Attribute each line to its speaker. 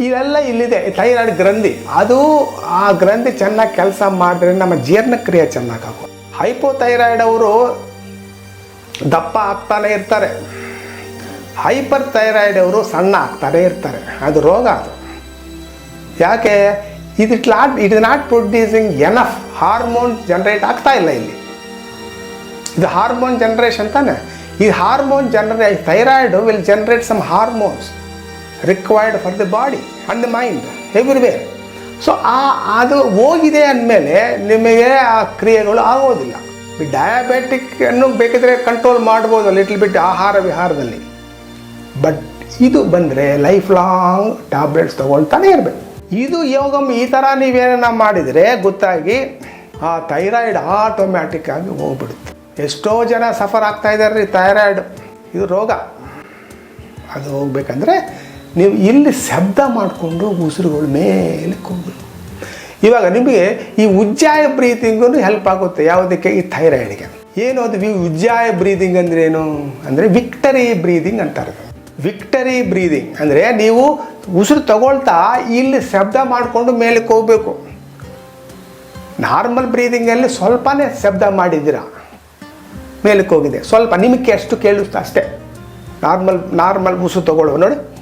Speaker 1: ಇವೆಲ್ಲ ಇಲ್ಲಿದೆ. ಥೈರಾಯ್ಡ್ ಗ್ರಂಥಿ. ಅದು ಆ ಗ್ರಂಥಿ ಚೆನ್ನಾಗಿ ಕೆಲಸ ಮಾಡಿದ್ರೆ ನಮ್ಮ ಜೀರ್ಣಕ್ರಿಯೆ ಚೆನ್ನಾಗಿ ಆಗೋ ಹೈಪೋಥೈರಾಯ್ಡ್ ಅವರು ದಪ್ಪ ಆಗ್ತಾನೆ ಇರ್ತಾರೆ. ಹೈಪರ್ ಥೈರಾಯ್ಡ್ ಅವರು ಸಣ್ಣ ಆಗ್ತಾನೆ ಇರ್ತಾರೆ. ಅದು ರೋಗ ಅದು. ಯಾಕೆ? ಇದು not, it is not producing enough hormone generate ಆಗ್ತಾ ಇಲ್ಲ ಇಲ್ಲಿ. ಇದು ಹಾರ್ಮೋನ್ ಜನ್ರೇಷನ್ ತಾನೆ. ಈ ಹಾರ್ಮೋನ್ ಜನರೇ thyroid will generate some hormones. Required for the body and the mind everywhere so ಆ, ಅದು ಹೋಗಿದೆ ಅಂದಮೇಲೆ ನಿಮಗೆ ಆ ಕ್ರಿಯೆಗಳು ಆಗೋದಿಲ್ಲ. ಈ ಡಯಾಬೆಟಿಕ್ ಅನ್ನು ಬೇಕಿದ್ರೆ ಕಂಟ್ರೋಲ್ ಮಾಡ್ಬೋದು ಲಿಟ್ಲ್ ಬಿಟ್ ಆಹಾರ ವಿಹಾರದಲ್ಲಿ. ಬಟ್ ಇದು ಬಂದರೆ ಲೈಫ್ ಲಾಂಗ್ ಟ್ಯಾಬ್ಲೆಟ್ಸ್ ತೊಗೊಳ್ತಾನೆ ಇರಬೇಕು. ಇದು ಯೋಗಮ್ ಈ ಥರ ನೀವೇನ ಮಾಡಿದರೆ ಗೊತ್ತಾಗಿ ಆ ಥೈರಾಯ್ಡ್ ಆಟೋಮ್ಯಾಟಿಕ್ ಆಗಿ ಹೋಗ್ಬಿಡುತ್ತೆ. ಎಷ್ಟೋ ಜನ ಸಫರ್ ಆಗ್ತಾ ಇದ್ದಾರೆ ರೀ ಥೈರಾಯ್ಡ್ ಇದು ರೋಗ. ಅದು ಹೋಗ್ಬೇಕಂದ್ರೆ ನೀವು ಇಲ್ಲಿ ಶಬ್ದ ಮಾಡಿಕೊಂಡು ಉಸಿರುಗಳು ಮೇಲೆ ಕೂಗು ಇವಾಗ ನಿಮಗೆ ಈ ಉಜ್ಜಾಯ ಬ್ರೀತಿಂಗೂ ಹೆಲ್ಪ್ ಆಗುತ್ತೆ. ಯಾವುದಕ್ಕೆ? ಈ ಥೈರಾಯ್ಡ್ಗೆ ಏನು ಅದು? ವಿ ಉಜ್ಜಾಯ ಬ್ರೀದಿಂಗ್ ಅಂದ್ರೆ ಏನು? ಅಂದರೆ ವಿಕ್ಟರಿ ಬ್ರೀದಿಂಗ್ ಅಂತಾರೆ ವಿಕ್ಟರಿ ಬ್ರೀದಿಂಗ್ ಅಂದರೆ ನೀವು ಉಸಿರು ತಗೊಳ್ತಾ ಇಲ್ಲಿ ಶಬ್ದ ಮಾಡಿಕೊಂಡು ಮೇಲೆ ಹೋಗಬೇಕು. ನಾರ್ಮಲ್ ಬ್ರೀದಿಂಗಲ್ಲಿ ಸ್ವಲ್ಪನೇ ಶಬ್ದ ಮಾಡಿದ್ದೀರಾ. ಮೇಲಕ್ಕೆ ಹೋಗಿದೆ. ಸ್ವಲ್ಪ ನಿಮಗೆ ಎಷ್ಟು ಕೇಳಿಸ್ತಾ ಅಷ್ಟೇ. ನಾರ್ಮಲ್ ನಾರ್ಮಲ್ ಉಸಿರು ತಗೊಳ್ಳುವ. ನೋಡಿ.